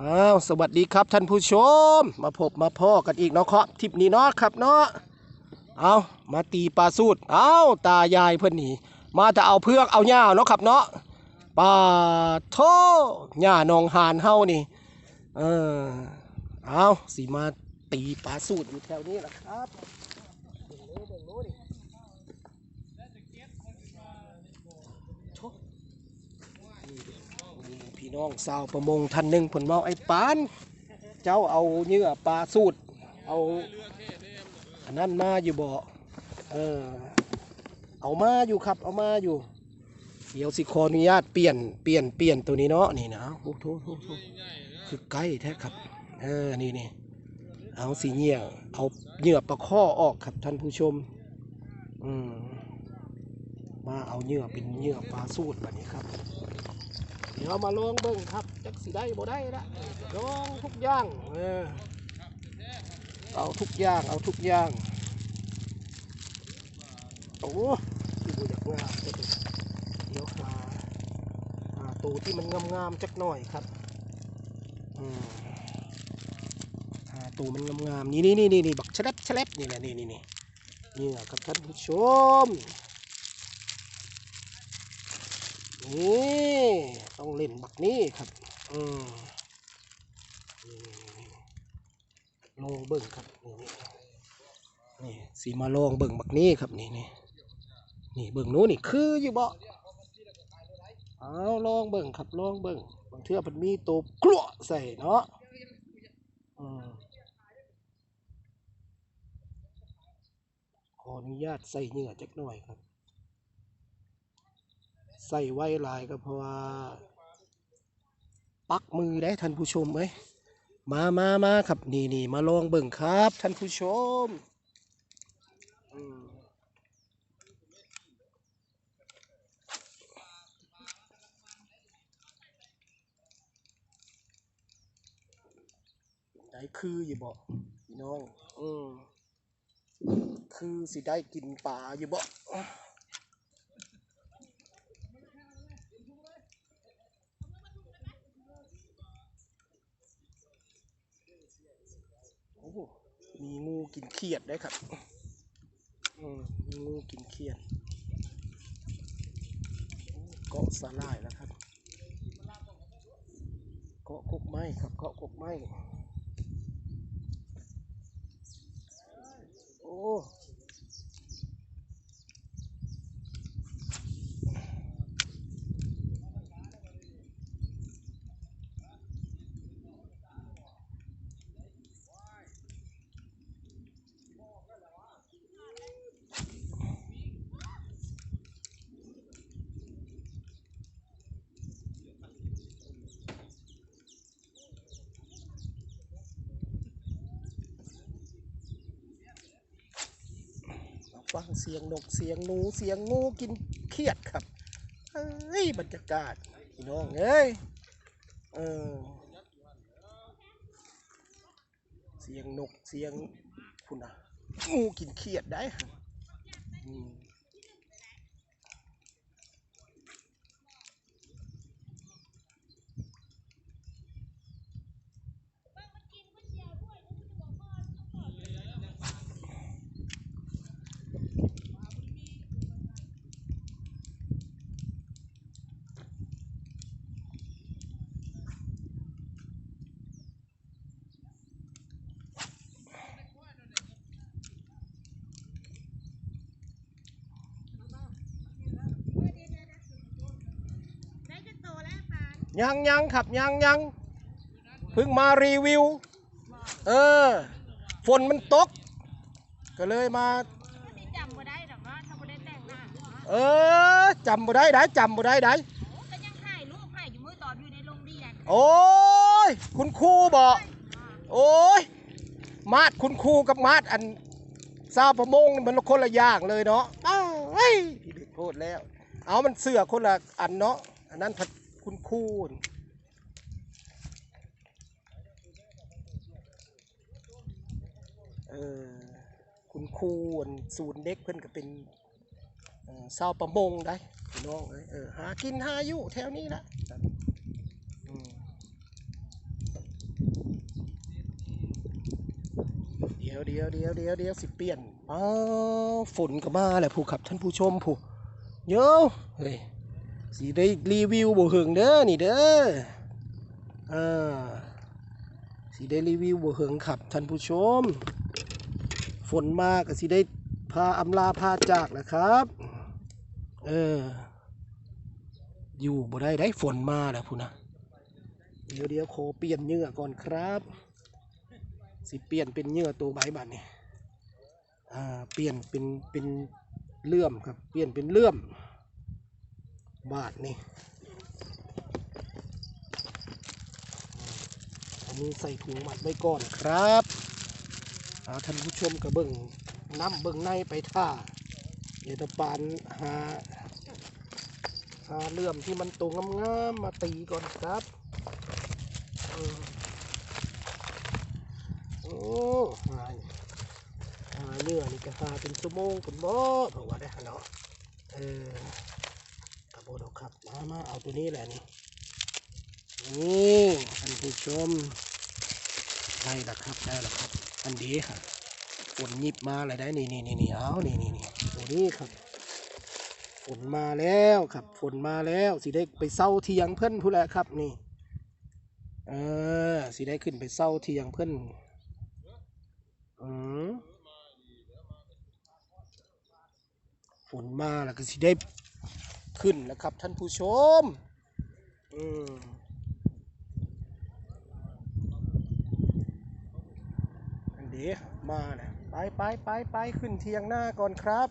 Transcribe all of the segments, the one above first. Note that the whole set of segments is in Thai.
อ้าวสวัสดีครับท่านผู้ชม มาพบมาพ่อกันอีกเนาะครับทริปนี้เนาะครับเนาะเอามาตีปลาสูตรเอาตายายเพื่อนนี่มาจะเอาเพือกเอาหญ้าเนาะครับเนาะปลาโทหญ้านองหานเฮานี่เออเอาสิมาตีปลาสูตรอยู่แถวนี้แหละครับเบิ่งโน้เบิ่งโน้ดิโถ่ มีพี่ น้องสาวประมงท่านหนึ่งผลเมาไอ้ปาน เจ้าเอาเหยื่อปลาสูตร เอาอันนั้นมาอยู่บ่เออเอามาอยู่ครับ เอามาอยู่ เดี๋ยวสิขออนุญาตเปลี่ยนเปลี่ยนเปลี่ยนตัวนี้เนาะนี่นะโอ้โหคือใกล้แท้ครับเออนี่นี่เอาสีเหยื่อเอาเหยื่อปลาข้อออกครับท่านผู้ชม อืมมาเอาเหยื่อเป็นเหยื่อปลาสูตรแบบนี้ครับ เดี๋ยวมาลองเบิ่งครับจักสิได้บ่ได้ละลองทุกอย่างเออเอาทุกอย่างเอาทุกอย่างโอ้ยดูจากงามเลยเดี๋ยวหาหาตัวที่มันงามๆจักหน่อยครับอืมหาตัวมันงามๆนี่นี่นี่นี่บักแฉลบแฉลบนี่แหละนี่นี่นี่นี่แหละครับท่านผู้ชม นี่ต้องเล่นบักนี้ครับ อืมลงเบิ่งครับ นี่นี่สีมาลงเบิ่งบักนี้ครับนี่นี่นี่เบิ่งนู้นนี่คืออยู่บ่เอาลองเบิ่งครับลองเบิ่งบางเทื่อมันมีตัวกลัวใส่เนาะอืมขออนุญาตใส่เหงื่อจักหน่อยครับ ใส่ไว้ลายก็เพราะว่า ปักมือได้ท่านผู้ชมไหมมามามาครับนี่นี่มาลองเบิ่งครับท่านผู้ชมอืมได้คืออยู่บ่พี่น้อง อืมคือสิได้กินปลาอยู่บ่ โอ้โห มีงูกินเขียดได้ครับอืมมีงูกินเขียดเกาะสาลายแล้วครับ เกาะกกไม้ครับเกาะกกไม้โอ้ ฟังเสียงนกเสียงหนูเสียงงูกินเครียดครับเฮ้ยบรรยากาศพี่น้องเอ้ยเออเสียงนกเสียงคุณนะงูกินเครียดได้อืม ยังยังครับยังยังเพิ่งมารีวิว เออ ฝนมันตก ก็เลยมาที่จำบ่ได้ดอกเนาะถ้าบ่ได้แต่งหน้าเนาะเออจำบ่ได้ได้จำบ่ได้ได้โอ้ก็ยังถ่ายรูปให้อยู่มื้อตอนอยู่ในโรงเรียนโอ้ยคุณครูบอกโอ้ยมาดคุณครูกับมาดอันซาวประมงนี่มันคนละอย่างเลยเนาะอ้าวเฮ้ยพี่ดึกโพดแล้ว เอามันเสือคนละอันเนาะอันนั้นผัด คุณคูณเออคุณคูณศูนย์เด็กเพื่อนก็เป็นเศร้าประมงได้พี่น้องเออหากินหาอยู่แถวนี้ละเดี๋ยวเดี๋ยวเดี๋ยวเดี๋ยวเดี๋ยวสิเปลี่ยนอ้าฝนก็มาแหละผู้ขับท่านผู้ชมผู้เยอะเฮ้ย สิได้รีวิวบ่หิงเด้อนี่เด้ออ่าสิได้รีวิวบ่หิงขับท่านผู้ชม ฝนมาก็สิได้พาอำลาพาจากนะครับ เออ อยู่บ่ได้ได้ฝนมาแล้วพูนะเดี๋ยวเดี๋ยวขอเปลี่ยนเหงื่อก่อนครับ สิเปลี่ยนเป็นเหงื่อตัวใบบัดนี่อ่าเปลี่ยนเป็นเป็นเลื่อมครับ เปลี่ยนเป็นเลื่อม บาทนี่อันนี้ใส่ถุงมัดไว้ก่อนครับอาท่านผู้ชมกระเบิ่งน้ำเบิ่งในไปท่าเดี๋ยวตะปานหาหาเลื่อมที่มันตรงงามๆมาตีก่อนครับโอ้หาหาเนื้อนี่ก็หาเป็นชั่วโมงเป็นบ่เพราะว่าได้หาเนาะเออ โบดอกครับ มามาเอาตัวนี้แหละนี่นี่ท่านผู้ชมได้แล้วครับได้แล้วครับ อันดีค่ะฝนหยิบมาเลยได้นี่นี่นี่นี่เอานี่นี่นี่ตัวนี้ครับฝนมาแล้วครับฝนมาแล้วสิได้ไปเศร้าเทียงเพื่อนผู้นแหละครับนี่เออสิได้ขึ้นไปเศร้าเทียงเพื่อนอืมฝนมาแล้วก็สิได้ ขึ้นแล้วครับ ท่านผู้ชม อืมอันเดียวมาเนี่ยไปไปไปไปขึ้นเทียงหน้าก่อนครับ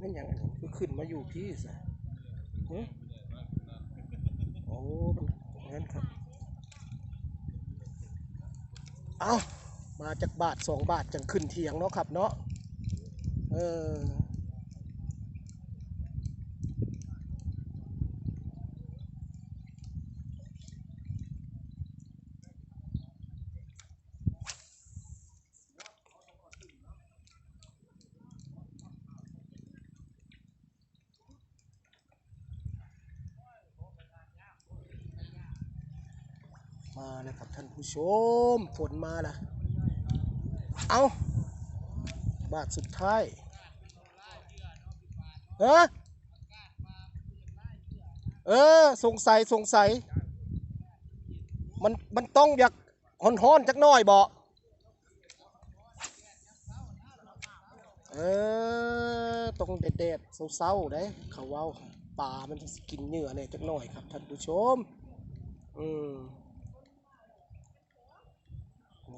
นั่นอย่างนั้นคือขึ้นมาอยู่พี่สะเฮ้ยโอ้มันงั้นครับ เอามาจากบาทสองบาทจังขึ้นเทียงเนาะครับเนาะ เออ มาแล้วครับท่านผู้ชม ฝนมาละเอาบาทสุดท้ายเออเออ สงสัยสงสัย มันมันต้องอยากฮ้อนๆจักหน่อยบ่เออต้องเด็ดๆเศร้าๆได้เขาว้าปลามันสิกินเนื้อเนี่ยจักหน่อยครับท่านผู้ชม อืม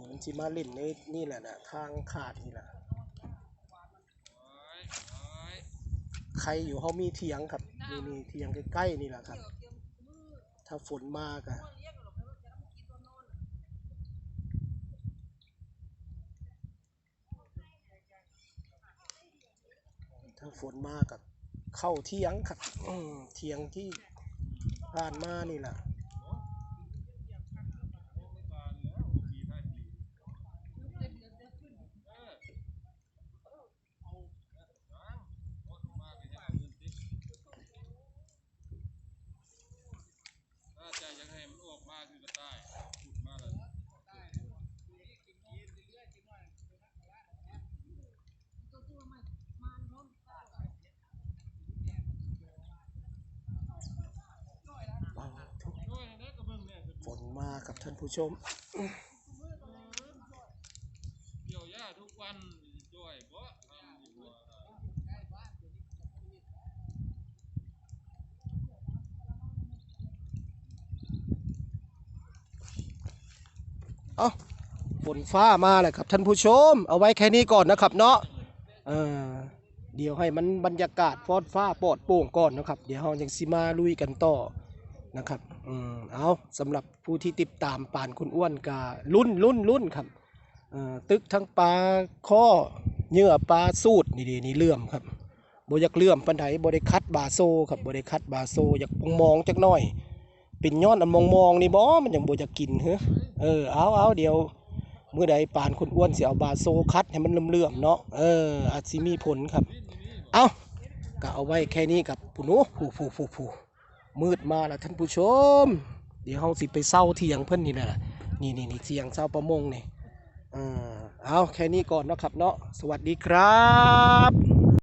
มันสิมาเล่นในนี่แหละนะทางขาดนี่แหละใครอยู่เขามีเถียงครับนี่นี่เถียงใกล้ๆนี่แหละครับ ถ้าฝนมากอะถ้าฝนมากกับเข้าเทียงครับเทียงที่ผ่านมานี่แหละ ถ้าใจยังให้มันออกมาคือกระต่ายขุดมาเลย เอาทุก ช่วยให้ได้กระเบื้องเนี่ย ฝนมากับ ท่านผู้ชมเกี่ยวหญ้าทุกวันช่วยเพราะทำอาเอาฝนฟ้ามาเลยครับท่านผู้ชม เอาไว้แค่นี้ก่อนนะครับเนาะเออเดี๋ยวให้มันบรรยากาศฟอดฟ้าปลอดโปร่งก่อนนะครับ เดี๋ยวเรายังสิมาลุยกันต่อนะครับ อืมเอาสำหรับผู้ที่ติดตามป่านคุณอ้วนการุ่นรุ่นรุ่นครับตึกทั้งปลาข้อเหยื่อปลาสูตรนี่ดีนี่เลื่อมครับบอยากเลื่อมปันไดบได้คัดบาโซครับบได้คัดบาโซอยากมองจักหน่อยเป็นย้อนอันมองๆนี่บ่มันยังบ่จะกินเฮ้อเออเอาเอาเดี๋ยวเมื้อใดปานคนอ้วนเสิเอาบาโซคัดให้มันเลื่อมๆเนาะเอออาจสิมีผลครับ เอาก็เอาไว้แค่นี้กับผู้นูผู้ผู้ผู้ผู้ มืดมาแล้วท่านผู้ชม เดี๋ยวเขาสิไปเศร้าเทียงเพื่อนนี่แหละนี่นี่นี่เทียงเศร้าประมงนี่อ่าเอาแค่นี้ก่อนเนาะครับเนาะสวัสดีครับ